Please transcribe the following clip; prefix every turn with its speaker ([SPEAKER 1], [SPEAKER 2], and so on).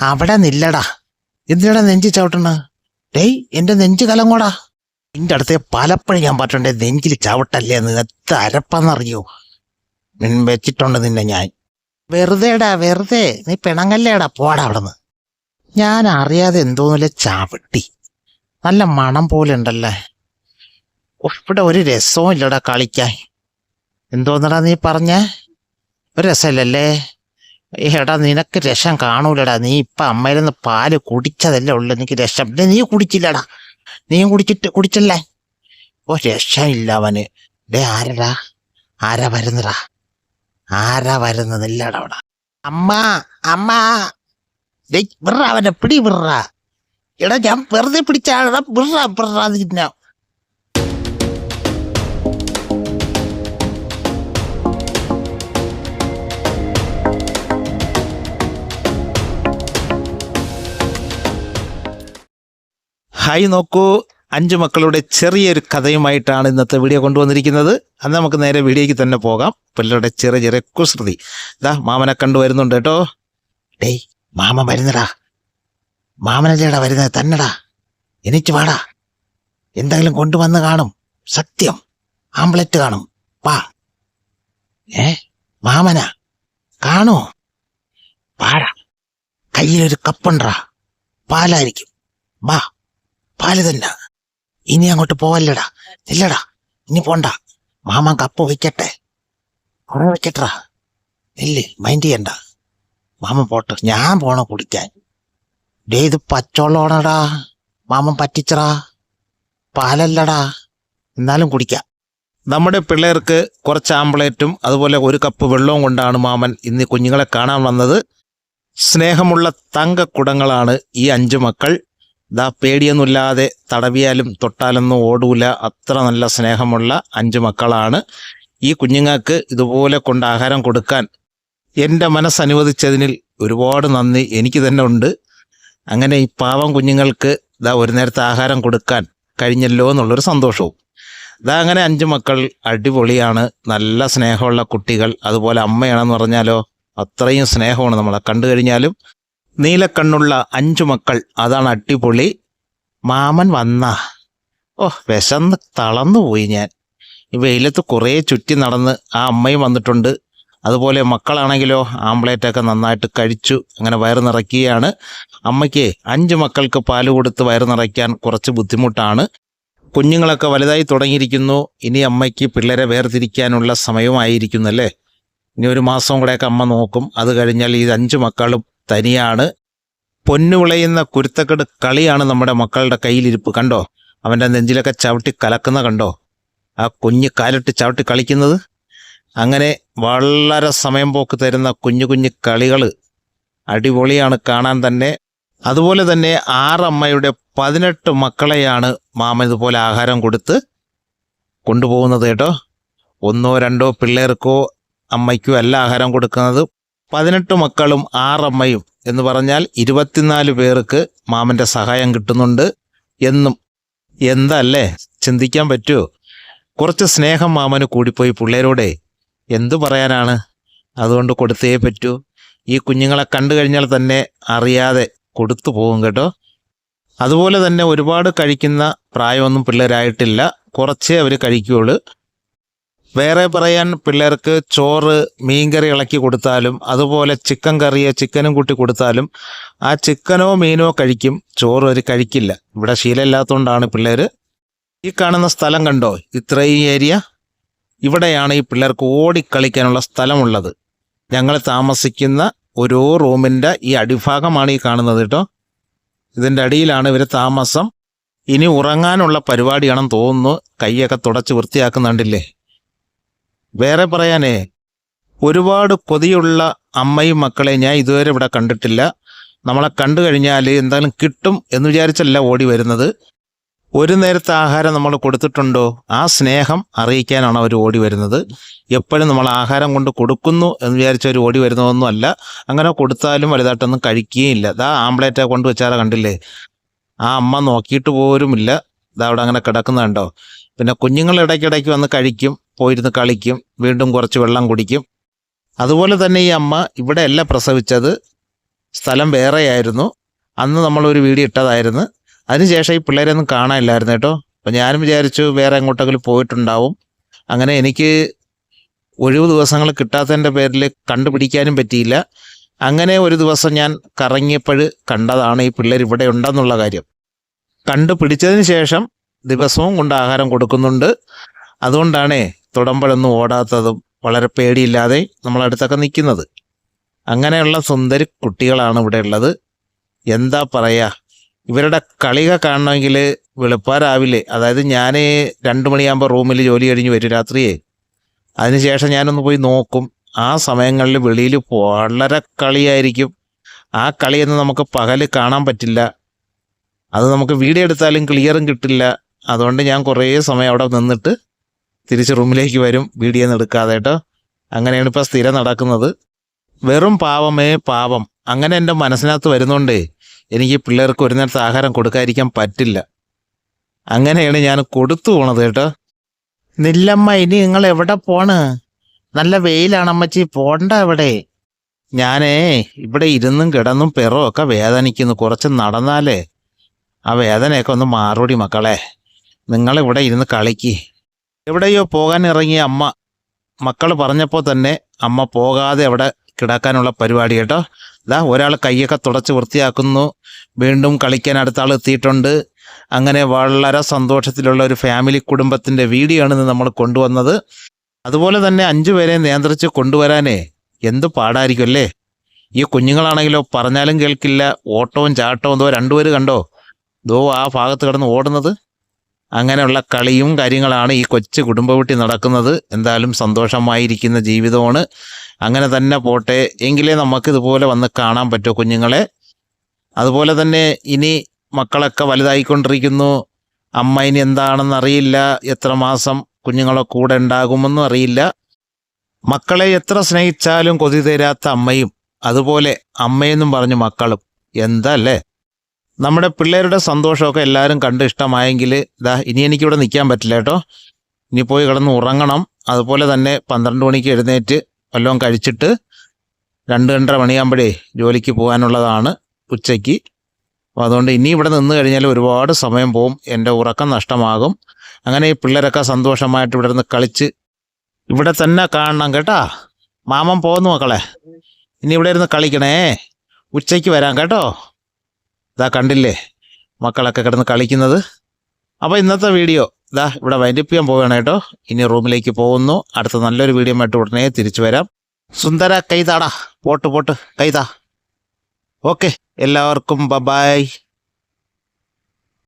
[SPEAKER 1] അവിടെ നില്ലടാ. എന്തിനടാ നെഞ്ചി ചവിട്ടണ ഡേയ് എന്റെ നെഞ്ച് കലങ്ങോടാ. നിന്റെ അടുത്ത് പലപ്പോഴും ഞാൻ പറഞ്ഞിട്ടുണ്ട് നെഞ്ചിൽ ചവിട്ടല്ലേ എന്ന്. എത്ര അരപ്പെന്നറിയോ? വെച്ചിട്ടുണ്ട് നിന്നെ ഞാൻ. വെറുതെടാ വെറുതെ. നീ പിണങ്ങല്ലേടാ. പോടാ അവിടുന്ന്. ഞാൻ അറിയാതെ എന്തോന്നില്ല ചവിട്ടി. നല്ല മണം പോലെ ഉണ്ടല്ലേ? ഇവിടെ ഒരു രസവും ഇല്ലടാ കളിക്കാൻ. എന്തോന്നടാ നീ പറഞ്ഞേ? ഒരു രസമില്ലല്ലേ? എടാ നിനക്ക് രസം കാണൂലടാ. നീ ഇപ്പൊ അമ്മയിൽ നിന്ന് പാൽ കുടിച്ചതല്ലേ ഉള്ളു. എനിക്ക് രസം പിന്നെ നീ കുടിച്ചില്ലടാ. നീയും കുടിച്ചിട്ട് കുടിച്ചല്ലേ? ഓ രക്ഷയില്ല അവന്. ഡേ ആരടാ? ആരാ വരുന്നടാ ആരാ വരുന്നതില്ലടാ അവിടെ. അമ്മ അമ്മ. വിറ അവനെ. പിടി വിറ. എടാ ഞാൻ വെറുതെ പിടിച്ചാടാ വിറ വിറ തിന്ന. ഹായ് നോക്കൂ. അഞ്ചു മക്കളുടെ ചെറിയൊരു കഥയുമായിട്ടാണ് ഇന്നത്തെ വീഡിയോ കൊണ്ടുവന്നിരിക്കുന്നത്. അന്ന് നമുക്ക് നേരെ വീഡിയോയ്ക്ക് തന്നെ പോകാം. പിള്ളേരുടെ ചെറിയ ചെറിയ കുസൃതി. ഇതാ മാമനെ കണ്ടു വരുന്നുണ്ട് കേട്ടോ. ഡേയ് മാമ വരുന്നടാ. മാമനല്ലേടാ വരുന്നത്? തന്നെടാ. എനിക്ക് വാടാ. എന്തെങ്കിലും കൊണ്ടുവന്ന് കാണും. സത്യം. ആംബ്ലറ്റ് കാണും. വാ. ഏ മാമന? കാണോ? പാടാ കയ്യിലൊരു കപ്പുണ്ടാ പാലായിരിക്കും. വാ. പാൽ ഇനി അങ്ങോട്ട് പോവല്ലടാ. ഇല്ലടാ ഇനി പോണ്ട. മാമൻ കപ്പ് വയ്ക്കട്ടെ കുറെ വെക്കട്ടാ ഇല്ലേ മൈൻഡ് ചെയ്യണ്ട. മാമൻ പോട്ടെ. ഞാൻ പോണ കുടിക്കാൻ. ഡേ ഇത് പച്ചോളോണടാ മാമൻ പറ്റിച്ചടാ. പാലല്ലടാ. എന്നാലും കുടിക്കാം. നമ്മുടെ പിള്ളേർക്ക് കുറച്ച് ആംപ്ലേറ്റും അതുപോലെ ഒരു കപ്പ് വെള്ളവും കൊണ്ടാണ് മാമൻ ഇന്ന് കുഞ്ഞുങ്ങളെ കാണാൻ വന്നത്. സ്നേഹമുള്ള തങ്കക്കുടങ്ങളാണ് ഈ അഞ്ചു മക്കൾ. ദാ പേടിയൊന്നുമില്ലാതെ തടവിയാലും തൊട്ടാലൊന്നും ഓടൂല. അത്ര നല്ല സ്നേഹമുള്ള അഞ്ച് മക്കളാണ്. ഈ കുഞ്ഞുങ്ങൾക്ക് ഇതുപോലെ കൊണ്ട് ആഹാരം കൊടുക്കാൻ എന്റെ മനസ്സനുവദിച്ചതിനിൽ ഒരുപാട് നന്ദി എനിക്ക് തന്നെ ഉണ്ട്. അങ്ങനെ ഈ പാവം കുഞ്ഞുങ്ങൾക്ക് ദാ ഒരു നേരത്തെ ആഹാരം കൊടുക്കാൻ കഴിഞ്ഞല്ലോ എന്നുള്ളൊരു സന്തോഷവും. ഇതാ അങ്ങനെ അഞ്ച് മക്കൾ അടിപൊളിയാണ്. നല്ല സ്നേഹമുള്ള കുട്ടികൾ. അതുപോലെ അമ്മയാണെന്ന് പറഞ്ഞാലോ അത്രയും സ്നേഹമാണ് നമ്മളെ കണ്ടു കഴിഞ്ഞാലും. നീലക്കണ്ണുള്ള അഞ്ചു മക്കൾ. അതാണ് അടിപൊളി. മാമൻ വന്നാ. ഓ വിശന്ന് തളർന്നു പോയി ഞാൻ. ഈ വെയിലത്ത് കുറേ ചുറ്റി നടന്ന് ആ അമ്മയും വന്നിട്ടുണ്ട്. അതുപോലെ മക്കളാണെങ്കിലോ ആംപ്ലേറ്റൊക്കെ നന്നായിട്ട് കഴിച്ചു. അങ്ങനെ വയറ് നിറയ്ക്കുകയാണ്. അമ്മയ്ക്ക് അഞ്ച് മക്കൾക്ക് പാൽ കൊടുത്ത് വയറ് നിറയ്ക്കാൻ കുറച്ച് ബുദ്ധിമുട്ടാണ്. കുഞ്ഞുങ്ങളൊക്കെ വലുതായി തുടങ്ങിയിരിക്കുന്നു. ഇനി അമ്മയ്ക്ക് പിള്ളേരെ വേർതിരിക്കാനുള്ള സമയമായിരിക്കുന്നു അല്ലേ ഇനി ഒരു മാസം കൂടെയൊക്കെ അമ്മ നോക്കും. അത് കഴിഞ്ഞാൽ ഈ അഞ്ച് മക്കളും തനിയാണ് പൊന്നു വിളയുന്ന കുരുത്തക്കെട് കളിയാണ് നമ്മുടെ മക്കളുടെ കയ്യിലിരിപ്പ്. കണ്ടോ? അവന്റെ നെഞ്ചിലൊക്കെ ചവിട്ടി കലക്കുന്ന കണ്ടോ? ആ കുഞ്ഞു കാലിട്ട് ചവിട്ടി കളിക്കുന്നത്? അങ്ങനെ വളരെ സമയം പോക്ക് തരുന്ന കുഞ്ഞു കുഞ്ഞു കളികൾ അടിപൊളിയാണ് കാണാൻ തന്നെ. അതുപോലെ തന്നെ ആറമ്മയുടെ പതിനെട്ട് മക്കളെയാണ് മാമ ഇതുപോലെ ആഹാരം കൊടുത്ത് കൊണ്ടുപോകുന്നത് കേട്ടോ. ഒന്നോ രണ്ടോ പിള്ളേർക്കോ അമ്മയ്ക്കോ അല്ല ആഹാരം കൊടുക്കുന്നത്. പതിനെട്ട് മക്കളും ആറമ്മയും എന്ന് പറഞ്ഞാൽ ഇരുപത്തിനാല് പേർക്ക് മാമന്റെ സഹായം കിട്ടുന്നുണ്ട് എന്നും എന്തല്ലേ? ചിന്തിക്കാൻ പറ്റുമോ കുറച്ച് സ്നേഹം മാമന് കൂടിപ്പോയി പിള്ളേരോടെ. എന്തു പറയാനാണ്? അതുകൊണ്ട് കൊടുത്തേ പറ്റൂ. ഈ കുഞ്ഞുങ്ങളെ കണ്ടു കഴിഞ്ഞാൽ തന്നെ അറിയാതെ കൊടുത്തു പോകും കേട്ടോ. അതുപോലെ തന്നെ ഒരുപാട് കഴിക്കുന്ന പ്രായമൊന്നും പിള്ളേരായിട്ടില്ല. കുറച്ചേ അവർ കഴിക്കുകയുള്ളൂ വേറെ പറയാൻ പിള്ളേർക്ക് ചോറ് മീൻകറി ഇളക്കി കൊടുത്താലും അതുപോലെ ചിക്കൻ കറിയോ ചിക്കനും കൂട്ടി കൊടുത്താലും ആ ചിക്കനോ മീനോ കഴിക്കും. ചോറ് അവർ കഴിക്കില്ല. ഇവിടെ ശീലമില്ലാത്തതുകൊണ്ടാണ് പിള്ളേർ ഈ കാണുന്ന സ്ഥലം കണ്ടോ? ഇത്രയും ഏരിയ. ഇവിടെയാണ് ഈ പിള്ളേർക്ക് ഓടിക്കളിക്കാനുള്ള സ്ഥലമുള്ളത്. ഞങ്ങൾ താമസിക്കുന്ന ഓരോ റൂമിന്റെ ഈ അടിഭാഗമാണ് ഈ കാണുന്നത് കേട്ടോ. ഇതിന്റെ അടിയിലാണ് ഇവർ താമസം. ഇനി ഉറങ്ങാനുള്ള പരിപാടിയാണെന്ന് തോന്നുന്നു. കൈയൊക്കെ തുടച്ച് വൃത്തിയാക്കുന്നുണ്ടില്ലേ? വേറെ പറയാനേ ഒരുപാട് കൊതിയുള്ള അമ്മയും മക്കളെ ഞാൻ ഇതുവരെ ഇവിടെ കണ്ടിട്ടില്ല. നമ്മളെ കണ്ടു കഴിഞ്ഞാൽ എന്തായാലും കിട്ടും എന്ന് വിചാരിച്ചല്ല ഓടി വരുന്നത്. ഒരു നേരത്തെ ആഹാരം നമ്മൾ കൊടുത്തിട്ടുണ്ടോ? ആ സ്നേഹം അറിയിക്കാനാണ് അവർ ഓടി വരുന്നത്. എപ്പോഴും നമ്മൾ ആഹാരം കൊണ്ട് കൊടുക്കുന്നു എന്ന് വിചാരിച്ച് അവർ ഓടി വരുന്നതൊന്നും അല്ല. അങ്ങനെ കൊടുത്താലും വലുതായിട്ടൊന്നും കഴിക്കുകയും ഇല്ല. ദാ ആംബ്ലേറ്റ കൊണ്ട് വെച്ചാൽ കണ്ടില്ലേ? ആ അമ്മ നോക്കിയിട്ട് പോലുമില്ല. ഇതാ അവിടെ അങ്ങനെ കിടക്കുന്നുണ്ടോ? പിന്നെ കുഞ്ഞുങ്ങൾ ഇടയ്ക്കിടയ്ക്ക് വന്ന് കഴിക്കും പോയിരുന്ന് കളിക്കും വീണ്ടും കുറച്ച് വെള്ളം കുടിക്കും. അതുപോലെ തന്നെ ഈ അമ്മ ഇവിടെയല്ല പ്രസവിച്ചത് സ്ഥലം വേറെയായിരുന്നു. അന്ന് നമ്മളൊരു വീഡിയോ ഇട്ടതായിരുന്നു. അതിനുശേഷം ഈ പിള്ളേരെ ഒന്നും കാണാനില്ലായിരുന്നു കേട്ടോ. അപ്പം ഞാനും വിചാരിച്ചു വേറെ എങ്ങോട്ടെങ്കിലും പോയിട്ടുണ്ടാവും. അങ്ങനെ എനിക്ക് ഒഴിവ് ദിവസങ്ങൾ കിട്ടാത്തതിന്റെ പേരിൽ കണ്ടുപിടിക്കാനും പറ്റിയില്ല. അങ്ങനെ ഒരു ദിവസം ഞാൻ കറങ്ങിയപ്പോൾ കണ്ടതാണ് ഈ പിള്ളേർ ഇവിടെ ഉണ്ടെന്നുള്ള കാര്യം. കണ്ടുപിടിച്ചതിന് ശേഷം ദിവസവും കൊണ്ട് ആഹാരം കൊടുക്കുന്നുണ്ട്. അതുകൊണ്ടാണേ തുടമ്പലൊന്നും ഓടാത്തതും വളരെ പേടിയില്ലാതെ നമ്മളടുത്തൊക്കെ നിൽക്കുന്നത്. അങ്ങനെയുള്ള സുന്ദരി കുട്ടികളാണ് ഇവിടെ ഉള്ളത്. എന്താ പറയുക ഇവരുടെ കളിക കാണണമെങ്കിൽ വെളുപ്പാരാവില്ലേ അതായത് ഞാൻ രണ്ട് മണിയാകുമ്പോൾ റൂമിൽ ജോലി കഴിഞ്ഞ് വരും രാത്രിയെ. അതിനുശേഷം ഞാനൊന്ന് പോയി നോക്കും. ആ സമയങ്ങളിൽ വെളിയിൽ വളരെ കളിയായിരിക്കും. ആ കളിയൊന്നും നമുക്ക് പകൽ കാണാൻ പറ്റില്ല. അത് നമുക്ക് വീഡിയോ എടുത്താലും ക്ലിയറും കിട്ടില്ല. അതുകൊണ്ട് ഞാൻ കുറേ സമയം അവിടെ നിന്നിട്ട് തിരിച്ച് റൂമിലേക്ക് വരും വീഡിയോ ഒന്നും എടുക്കാതെ കേട്ടോ. അങ്ങനെയാണ് ഇപ്പോൾ സ്ഥിരം നടക്കുന്നത്. വെറും പാവമേ പാവം. അങ്ങനെ എന്റെ മനസ്സിനകത്ത് വരുന്നുണ്ടേ എനിക്ക് പിള്ളേർക്ക് ഒരു നേരത്തെ ആഹാരം കൊടുക്കാതിരിക്കാൻ പറ്റില്ല. അങ്ങനെയാണ് ഞാൻ കൊടുത്തു പോണത് കേട്ടോ. നില്ലമ്മ ഇനി നിങ്ങൾ എവിടെ പോണ്? നല്ല വെയിലാണ് അമ്മച്ചി പോണ്ട എവിടെ ഞാനേ ഇവിടെ ഇരുന്നും കിടന്നും പെറുമൊക്കെ വേദനിക്കുന്നു. കുറച്ച് നടന്നാലേ ആ വേദനയൊക്കെ ഒന്ന് മാറൂടി മക്കളെ. നിങ്ങളിവിടെ ഇരുന്ന് കളിക്ക്. എവിടെയോ പോകാൻ ഇറങ്ങിയ അമ്മ മക്കൾ പറഞ്ഞപ്പോൾ തന്നെ അമ്മ പോകാതെ അവിടെ കിടക്കാനുള്ള പരിപാടി കേട്ടോ. ഇതാ ഒരാൾ കൈയൊക്കെ തുടച്ച് വൃത്തിയാക്കുന്നു. വീണ്ടും കളിക്കാൻ അടുത്ത ആൾ എത്തിയിട്ടുണ്ട്. അങ്ങനെ വളരെ സന്തോഷത്തിലുള്ള ഒരു ഫാമിലി കുടുംബത്തിന്റെ വീഡിയോ ആണ് നമ്മൾ കൊണ്ടുവന്നത്. അതുപോലെ തന്നെ അഞ്ചു പേരെ നിയന്ത്രിച്ച് കൊണ്ടുവരാനേ എന്ത് പാടായിരിക്കും അല്ലേ? ഈ കുഞ്ഞുങ്ങളാണെങ്കിലോ പറഞ്ഞാലും കേൾക്കില്ല ഓട്ടവും ചാട്ടവും എന്തോ രണ്ടുപേര് കണ്ടോ? ദോ ആ ഭാഗത്ത് കിടന്ന് ഓടുന്നത്. അങ്ങനെയുള്ള കളിയും കാര്യങ്ങളാണ് ഈ കൊച്ചു കുടുംബ വീട്ടിൽ നടക്കുന്നത്. എന്തായാലും സന്തോഷമായിരിക്കുന്ന ജീവിതമാണ്. അങ്ങനെ തന്നെ പോട്ടെ. എങ്കിലേ നമുക്ക് ഇതുപോലെ വന്ന് കാണാൻ പറ്റൂ കുഞ്ഞുങ്ങളെ. അതുപോലെ തന്നെ ഇനി മക്കളൊക്കെ വലുതായിക്കൊണ്ടിരിക്കുന്നു. അമ്മ ഇനി എന്താണെന്ന് അറിയില്ല. എത്ര മാസം കുഞ്ഞുങ്ങളെ കൂടെ ഉണ്ടാകുമെന്നും അറിയില്ല. മക്കളെ എത്ര സ്നേഹിച്ചാലും കൊതി തരാത്ത അമ്മയും അതുപോലെ അമ്മയെന്നും പറഞ്ഞു മക്കളും. എന്താ അല്ലേ? നമ്മുടെ പിള്ളേരുടെ സന്തോഷമൊക്കെ എല്ലാവരും കണ്ട് ഇഷ്ടമായെങ്കിൽ ഇതാ ഇനി എനിക്കിവിടെ നിൽക്കാൻ പറ്റില്ല കേട്ടോ. ഇനി പോയി കിടന്ന് ഉറങ്ങണം. അതുപോലെ തന്നെ പന്ത്രണ്ട് മണിക്ക് എഴുന്നേറ്റ് വല്ലതും കഴിച്ചിട്ട് രണ്ട് രണ്ടര മണിയാകുമ്പോഴേ ജോലിക്ക് പോകാനുള്ളതാണ് ഉച്ചയ്ക്ക്. അപ്പോൾ അതുകൊണ്ട് ഇനി ഇവിടെ നിന്ന് കഴിഞ്ഞാൽ ഒരുപാട് സമയം പോകും എന്റെ ഉറക്കം നഷ്ടമാകും. അങ്ങനെ ഈ പിള്ളേരൊക്കെ സന്തോഷമായിട്ട് ഇവിടെ നിന്ന് കളിച്ച് ഇവിടെ തന്നെ കാണണം കേട്ടാ. മാമൻ പോകുന്നു മക്കളെ. ഇനി ഇവിടെ ഇരുന്ന് കളിക്കണേ. ഉച്ചയ്ക്ക് വരാം കേട്ടോ. ഇതാ കണ്ടില്ലേ? മക്കളൊക്കെ കിടന്ന് കളിക്കുന്നത്. അപ്പോൾ ഇന്നത്തെ വീഡിയോ ഇതാ ഇവിടെ വൈൻഡപ്പ് ചെയ്യാൻ പോവുകയാണ് കേട്ടോ. ഇനി റൂമിലേക്ക് പോകുന്നു. അടുത്ത നല്ലൊരു വീഡിയോ ആയിട്ട് ഉടനെ തിരിച്ചു വരാം. സുന്ദര കൈതാടാ പോട്ട് പോട്ട്. കൈതാ ഓക്കെ എല്ലാവർക്കും ബബായ്